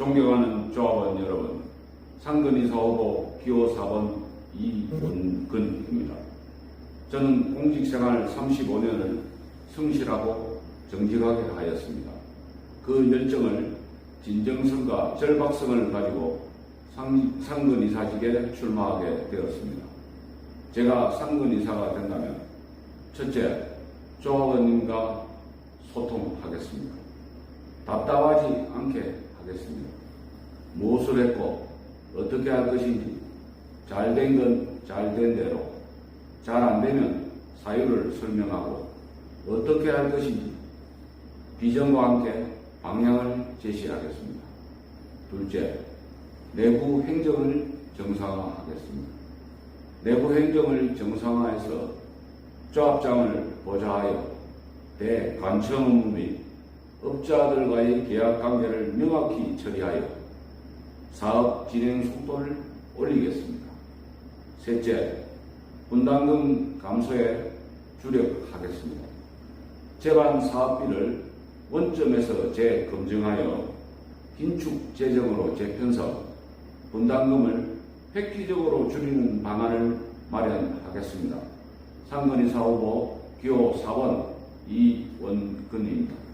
존경하는 조합원 여러분, 상근이사 후보 기호 4번 이원근입니다. 저는 공직생활 35년을 성실하고 정직하게 하였습니다. 그 열정을 진정성과 절박성을 가지고 상, 상근이사직에 출마하게 되었습니다. 제가 상근이사가 된다면 첫째, 조합원님과 소통하겠습니다. 답답하지 않게 하겠습니다. 무엇을 했고 어떻게 할 것인지 잘 된 건 잘 된 대로 잘 안 되면 사유를 설명하고 어떻게 할 것인지 비전과 함께 방향을 제시하겠습니다. 둘째, 내부 행정을 정상화하겠습니다. 내부 행정을 정상화해서 조합장을 보좌하여 대관청 업무 및 업자들과의 계약 관계를 명확히 처리하여 사업 진행 속도를 올리겠습니다. 셋째, 분담금 감소에 주력하겠습니다. 제반 사업비를 원점에서 재검증하여 긴축 재정으로 재편성, 분담금을 획기적으로 줄이는 방안을 마련하겠습니다. 상근이 사 후보 기호 4번 이원근입니다.